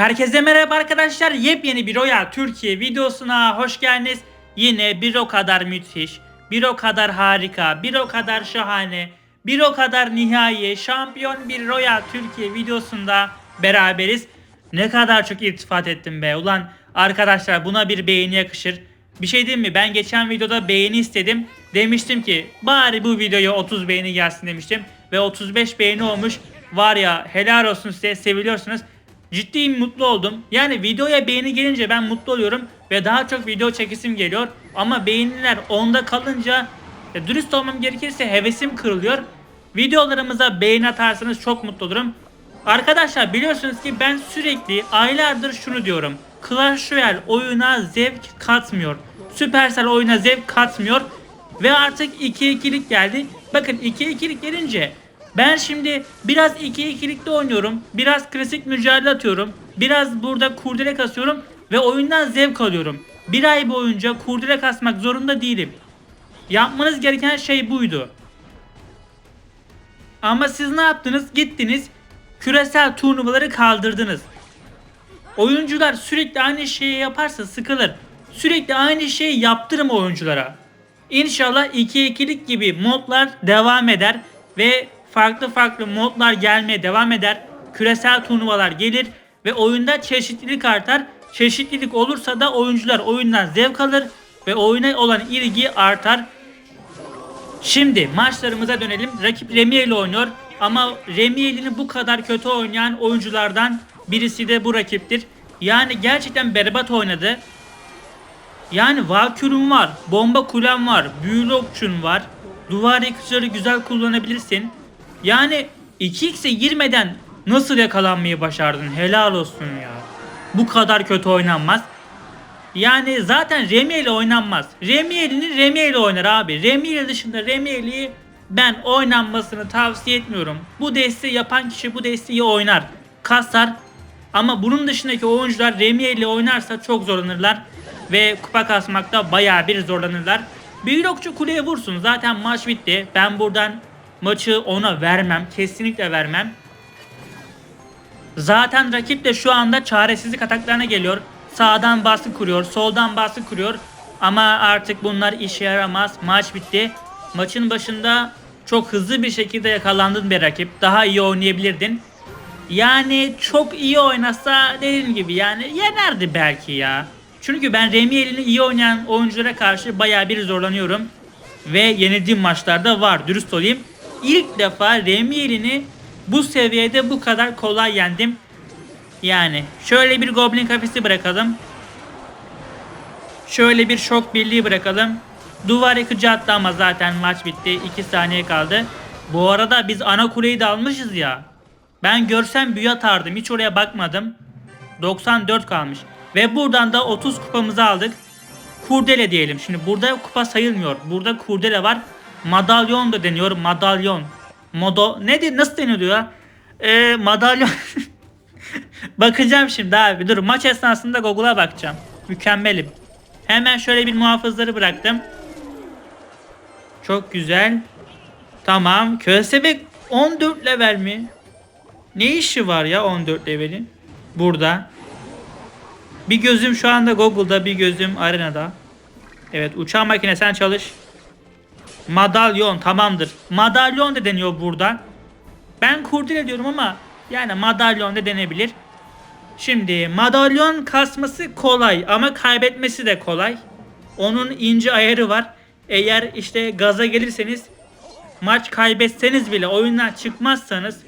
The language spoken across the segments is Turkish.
Herkese merhaba arkadaşlar. Yepyeni bir Royal Türkiye videosuna hoş geldiniz. Yine bir o kadar müthiş, bir o kadar harika, bir o kadar şahane, bir o kadar nihai, şampiyon bir Royal Türkiye videosunda beraberiz. Ne kadar çok iltifat ettim be. Ulan arkadaşlar buna bir beğeni yakışır. Bir şey diyeyim mi? Ben geçen videoda beğeni istedim. Demiştim ki bari bu videoya 30 beğeni gelsin demiştim. Ve 35 beğeni olmuş. Var ya helal olsun size seviliyorsunuz. Ciddi mutlu oldum. Yani videoya beğeni gelince ben mutlu oluyorum ve daha çok video çekisim geliyor. Ama beğeniler onda kalınca e, dürüst olmam gerekirse hevesim kırılıyor. Videolarımıza beğeni atarsanız çok mutlu olurum. Arkadaşlar biliyorsunuz ki ben sürekli aylardır şunu diyorum. Clash Royale oyuna zevk katmıyor. Supercell oyuna zevk katmıyor. Ve artık 2-2'lik geldi. Bakın 2-2'lik gelince ben şimdi biraz 2-2'likte oynuyorum. Biraz klasik mücadele atıyorum. Biraz burada kurdele kasıyorum. Ve oyundan zevk alıyorum. Bir ay boyunca kurdele kasmak zorunda değilim. Yapmanız gereken şey buydu. Ama siz ne yaptınız? Gittiniz küresel turnuvaları kaldırdınız. Oyuncular sürekli aynı şeyi yaparsa sıkılır. Sürekli aynı şeyi yaptırın oyunculara. İnşallah 2-2'lik gibi modlar devam eder ve farklı farklı modlar gelmeye devam eder. Küresel turnuvalar gelir ve oyunda çeşitlilik artar. Çeşitlilik olursa da oyuncular oyundan zevk alır ve oyuna olan ilgi artar. Şimdi maçlarımıza dönelim. Rakip Remiel ile oynuyor ama Remiel'ini bu kadar kötü oynayan oyunculardan birisi de bu rakiptir. Yani gerçekten berbat oynadı. Yani Valkür'ün var, bomba kulem var, büyülü okçun var. Duvar yıkıcıları güzel kullanabilirsin. Yani 2x'e girmeden nasıl yakalanmayı başardın? Helal olsun ya. Bu kadar kötü oynanmaz. Yani zaten Remiel ile oynanmaz. Remiel'ini Remiel ile oynar abi. Remiel dışında Remiel'i ben oynanmasını tavsiye etmiyorum. Bu desteği yapan kişi bu desteği oynar. Kasar. Ama bunun dışındaki oyuncular Remiel ile oynarsa çok zorlanırlar. Ve kupa kasmakta baya bir zorlanırlar. Bir okçu kuleye vursun. Zaten maç bitti. Ben buradan maçı ona vermem. Kesinlikle vermem. Zaten rakip de şu anda çaresizlik ataklarına geliyor. Sağdan baskı kuruyor, soldan baskı kuruyor. Ama artık bunlar işe yaramaz. Maç bitti. Maçın başında çok hızlı bir şekilde yakalandın bir rakip. Daha iyi oynayabilirdin. Yani çok iyi oynasa dediğim gibi yani yenerdi belki ya. Çünkü ben Remiel'ini iyi oynayan oyunculara karşı baya bir zorlanıyorum. Ve yenildiğim maçlarda var dürüst olayım. İlk defa Remiel'ini bu seviyede bu kadar kolay yendim. Yani şöyle bir Goblin kafesi bırakalım. Şöyle bir şok birliği bırakalım. Duvar yıkıcı attı ama zaten maç bitti. 2 saniye kaldı. Bu arada biz ana kuleyi de almışız ya. Ben görsem büyü atardım. Hiç oraya bakmadım. 94 kalmış. Ve buradan da 30 kupamızı aldık. Kurdele diyelim. Şimdi burada kupa sayılmıyor. Burada kurdele var. Madalyon da deniyor. Madalyon. Modo nedir? Nasıl deniyordu ya? Ee, madalyon. Bakacağım şimdi abi. Dur maç esnasında Google'a bakacağım. Mükemmelim. Hemen şöyle bir muhafızları bıraktım. Çok güzel. Tamam. Köstebek 14 level mi? Ne işi var ya 14 levelin? Burada. Bir gözüm şu anda Google'da, bir gözüm arenada. Evet, uçağın makine sen çalış. Madalyon tamamdır. Madalyon da deniyor burada. Ben kurdele diyorum ama yani madalyon da denebilir. Şimdi madalyon kasması kolay ama kaybetmesi de kolay. Onun ince ayarı var. Eğer işte gaza gelirseniz maç kaybetseniz bile oyundan çıkmazsanız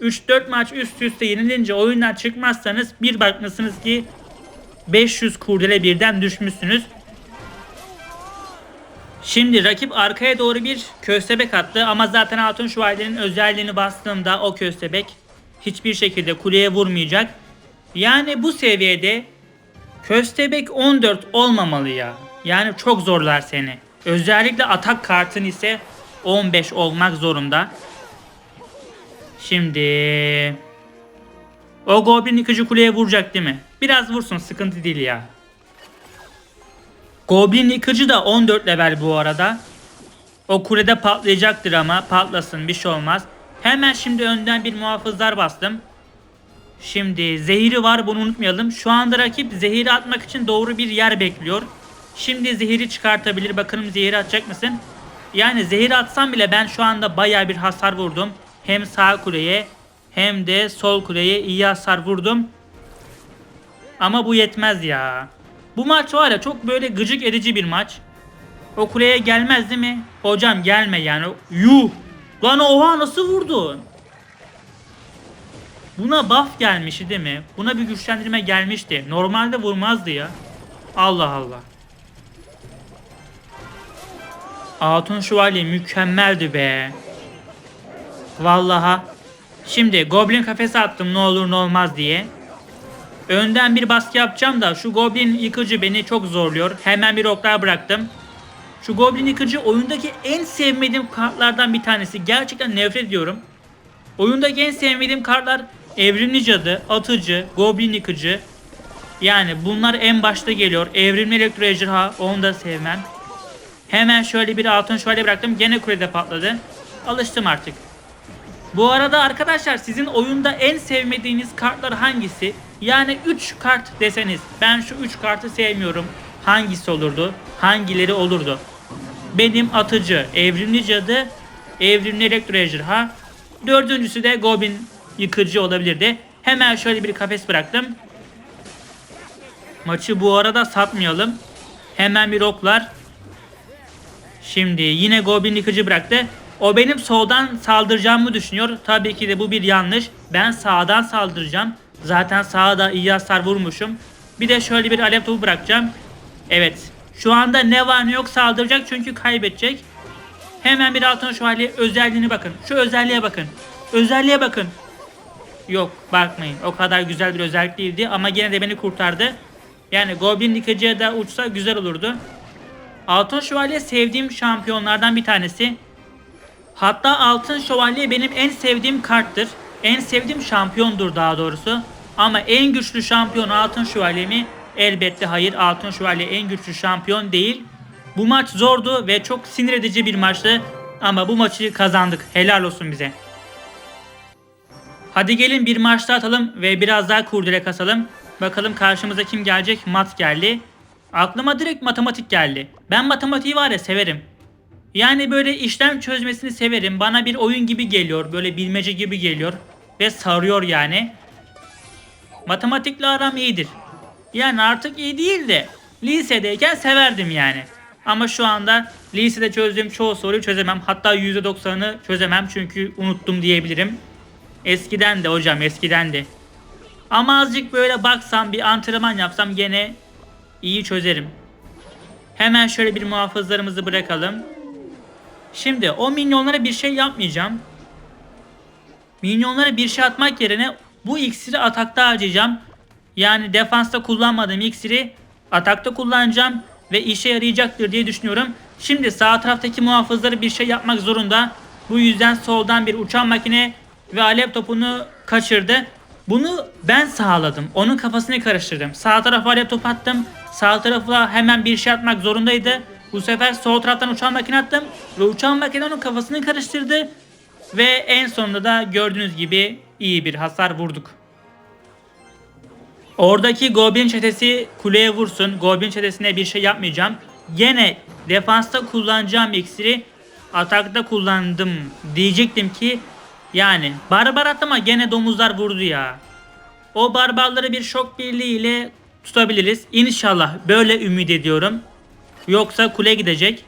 3-4 maç üst üste yenilince oyundan çıkmazsanız bir bakmışsınız ki 500 kurdele birden düşmüşsünüz. Şimdi rakip arkaya doğru bir köstebek attı ama zaten Hatun Şövalye'nin özelliğini bastığımda o köstebek hiçbir şekilde kuleye vurmayacak. Yani bu seviyede köstebek 14 olmamalı ya. Yani çok zorlar seni. Özellikle atak kartın ise 15 olmak zorunda. Şimdi o Goblin yıkıcı kuleye vuracak değil mi? Biraz vursun sıkıntı değil ya. Goblin yıkıcı da 14 level bu arada. O kulede patlayacaktır ama patlasın bir şey olmaz. Hemen şimdi önden bir muhafızlar bastım. Şimdi zehiri var bunu unutmayalım. Şu anda rakip zehiri atmak için doğru bir yer bekliyor. Şimdi zehiri çıkartabilir. Bakalım zehiri atacak mısın? Yani zehir atsam bile ben şu anda baya bir hasar vurdum. Hem sağ kuleye hem de sol kuleye iyi hasar vurdum. Ama bu yetmez ya. Bu maç var ya çok böyle gıcık edici bir maç. O kuleye gelmez değil mi? Hocam gelme yani. Yuh. Lan oha nasıl vurdun? Buna buff gelmişti değil mi? Buna bir güçlendirme gelmişti. Normalde vurmazdı ya. Allah Allah. Altın Şövalye mükemmeldi be. Vallaha. Şimdi Goblin kafese attım ne olur ne olmaz diye. Önden bir baskı yapacağım da şu Goblin yıkıcı beni çok zorluyor. Hemen bir oklar bıraktım. Şu Goblin yıkıcı oyundaki en sevmediğim kartlardan bir tanesi. Gerçekten nefret ediyorum. Oyundaki en sevmediğim kartlar Evrimli Cadı, Atıcı, Goblin Yıkıcı. Yani bunlar en başta geliyor. Evrimli Elektro Ejderha onu da sevmem. Hemen şöyle bir altın şövalye bıraktım. Gene kulede patladı. Alıştım artık. Bu arada arkadaşlar sizin oyunda en sevmediğiniz kartlar hangisi? Yani 3 kart deseniz ben şu 3 kartı sevmiyorum. Hangisi olurdu? Hangileri olurdu? Benim atıcı, evrimli cadı, evrimli elektro ejderha. Dördüncüsü de goblin yıkıcı olabilirdi. Hemen şöyle bir kafes bıraktım. Maçı bu arada satmayalım. Hemen bir oklar. Şimdi yine Goblin yıkıcı bıraktı. O benim soldan saldıracağımı düşünüyor. Tabii ki de bu bir yanlış. Ben sağdan saldıracağım. Zaten sağda iyi hasar vurmuşum. Bir de şöyle bir alev topu bırakacağım. Evet. Şu anda ne var ne yok saldıracak çünkü kaybedecek. Hemen bir altın şövalye özelliğine bakın. Şu özelliğe bakın. Özelliğe bakın. Yok bakmayın. O kadar güzel bir özellik değildi ama gene de beni kurtardı. Yani Goblin yıkıcıya da uçsa güzel olurdu. Altın Şövalye sevdiğim şampiyonlardan bir tanesi. Hatta Altın Şövalye benim en sevdiğim karttır. En sevdiğim şampiyondur daha doğrusu. Ama en güçlü şampiyon Altın Şövalye mi? Elbette hayır. Altın Şövalye en güçlü şampiyon değil. Bu maç zordu ve çok sinir edici bir maçtı. Ama bu maçı kazandık. Helal olsun bize. Hadi gelin bir maç daha atalım ve biraz daha kurdele kasalım. Bakalım karşımıza kim gelecek? Mat geldi. Aklıma direkt matematik geldi. Ben matematiği var ya severim. Yani böyle işlem çözmesini severim. Bana bir oyun gibi geliyor. Böyle bilmece gibi geliyor. Ve sarıyor yani. Matematikle aram iyidir. Yani artık iyi değil de lisedeyken severdim yani. Ama şu anda lisede çözdüğüm çoğu soruyu çözemem. Hatta %90'ını çözemem çünkü unuttum diyebilirim. Eskiden de hocam eskiden de. Ama azıcık böyle baksam bir antrenman yapsam gene iyi çözerim. Hemen şöyle bir muhafızlarımızı bırakalım. Şimdi o minyonlara bir şey yapmayacağım. Minyonlara bir şey atmak yerine bu iksiri atakta harcayacağım. Yani defansta kullanmadığım iksiri atakta kullanacağım ve işe yarayacaktır diye düşünüyorum. Şimdi sağ taraftaki muhafızları bir şey yapmak zorunda. Bu yüzden soldan bir uçan makine ve alev topunu kaçırdı. Bunu ben sağladım. Onun kafasını karıştırdım. Sağ tarafa alev topu attım. Sağ tarafa hemen bir şey atmak zorundaydı. Bu sefer sol taraftan uçan makine attım. Ve uçan makine onun kafasını karıştırdı. Ve en sonunda da gördüğünüz gibi iyi bir hasar vurduk. Oradaki Goblin çetesi kuleye vursun. Goblin çetesine bir şey yapmayacağım. Gene defansta kullanacağım iksiri atakta kullandım diyecektim ki yani barbar attı ama gene domuzlar vurdu ya. O barbarları bir şok birliğiyle tutabiliriz. İnşallah böyle ümit ediyorum. Yoksa kule gidecek.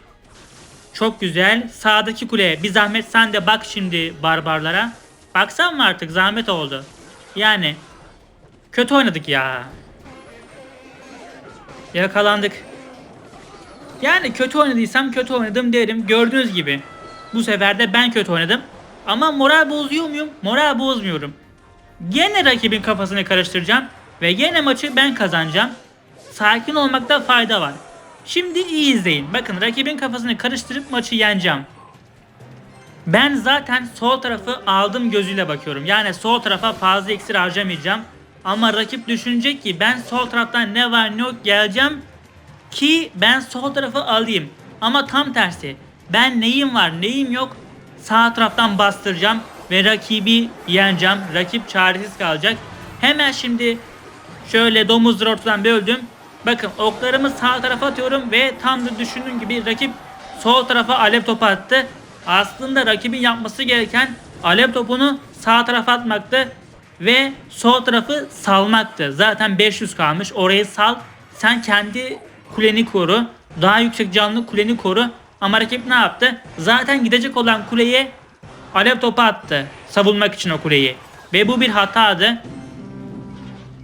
Çok güzel. Sağdaki kuleye bir zahmet sen de bak şimdi barbarlara. Baksan mı artık zahmet oldu. Yani kötü oynadık ya. Yakalandık. Yani kötü oynadıysam kötü oynadım derim. Gördüğünüz gibi. Bu sefer de ben kötü oynadım. Ama moral bozuyor muyum? Moral bozmuyorum. Gene rakibin kafasını karıştıracağım. Ve gene maçı ben kazanacağım. Sakin olmakta fayda var. Şimdi iyi izleyin. Bakın rakibin kafasını karıştırıp maçı yeneceğim. Ben zaten sol tarafı aldım gözüyle bakıyorum. Yani sol tarafa fazla iksir harcamayacağım. Ama rakip düşünecek ki ben sol taraftan ne var ne yok geleceğim ki ben sol tarafı alayım. Ama tam tersi. Ben neyim var neyim yok sağ taraftan bastıracağım ve rakibi yeneceğim. Rakip çaresiz kalacak. Hemen şimdi şöyle domuzları ortadan böldüm. Bakın oklarımı sağ tarafa atıyorum ve tam da düşündüğüm gibi rakip sol tarafa alev topu attı. Aslında rakibin yapması gereken alev topunu sağ tarafa atmaktı ve sol tarafı salmaktı. Zaten 500 kalmış. Orayı sal. Sen kendi kuleni koru. Daha yüksek canlı kuleni koru. Ama rakip ne yaptı? Zaten gidecek olan kuleye alev topu attı. Savunmak için o kuleyi. Ve bu bir hatadı.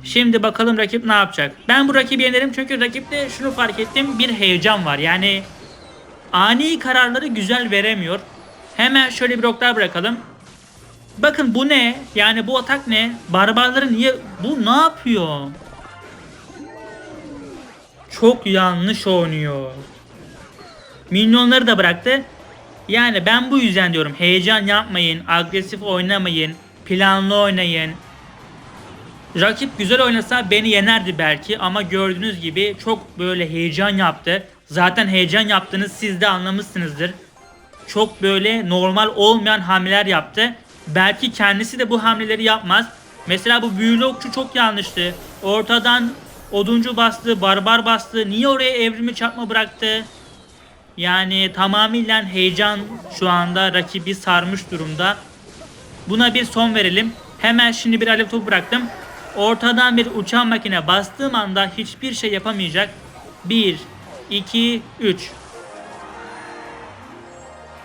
Şimdi bakalım rakip ne yapacak. Ben bu rakibi yenerim çünkü rakipte şunu fark ettim. Bir heyecan var. Yani ani kararları güzel veremiyor. Hemen şöyle bir oklar bırakalım. Bakın bu ne? Yani bu atak ne? Barbarları niye... Bu ne yapıyor? Çok yanlış oynuyor. Minyonları da bıraktı. Yani ben bu yüzden diyorum heyecan yapmayın, agresif oynamayın, planlı oynayın. Rakip güzel oynasa beni yenerdi belki ama gördüğünüz gibi çok böyle heyecan yaptı. Zaten heyecan yaptığını siz de anlamışsınızdır. Çok böyle normal olmayan hamleler yaptı. Belki kendisi de bu hamleleri yapmaz. Mesela bu büyülü okçu çok yanlıştı. Ortadan oduncu bastı, barbar bastı. Niye oraya evrimi çarpma bıraktı? Yani tamamıyla heyecan şu anda rakibi sarmış durumda. Buna bir son verelim. Hemen şimdi bir alev topu bıraktım. Ortadan bir uçan makine bastığım anda hiçbir şey yapamayacak. 1, 2, 3.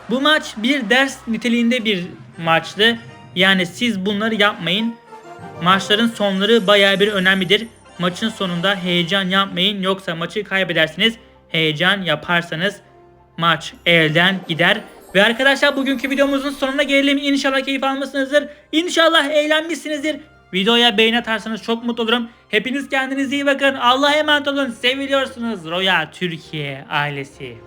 Bu maç bir ders niteliğinde bir maçtı. Yani siz bunları yapmayın. Maçların sonları bayağı bir önemlidir. Maçın sonunda heyecan yapmayın yoksa maçı kaybedersiniz. Heyecan yaparsanız maç elden gider. Ve arkadaşlar bugünkü videomuzun sonuna gelelim. İnşallah keyif almışsınızdır. İnşallah eğlenmişsinizdir. Videoya beğeni atarsanız çok mutlu olurum. Hepiniz kendinize iyi bakın. Allah'a emanet olun. Seviliyorsunuz Royal Türkiye ailesi.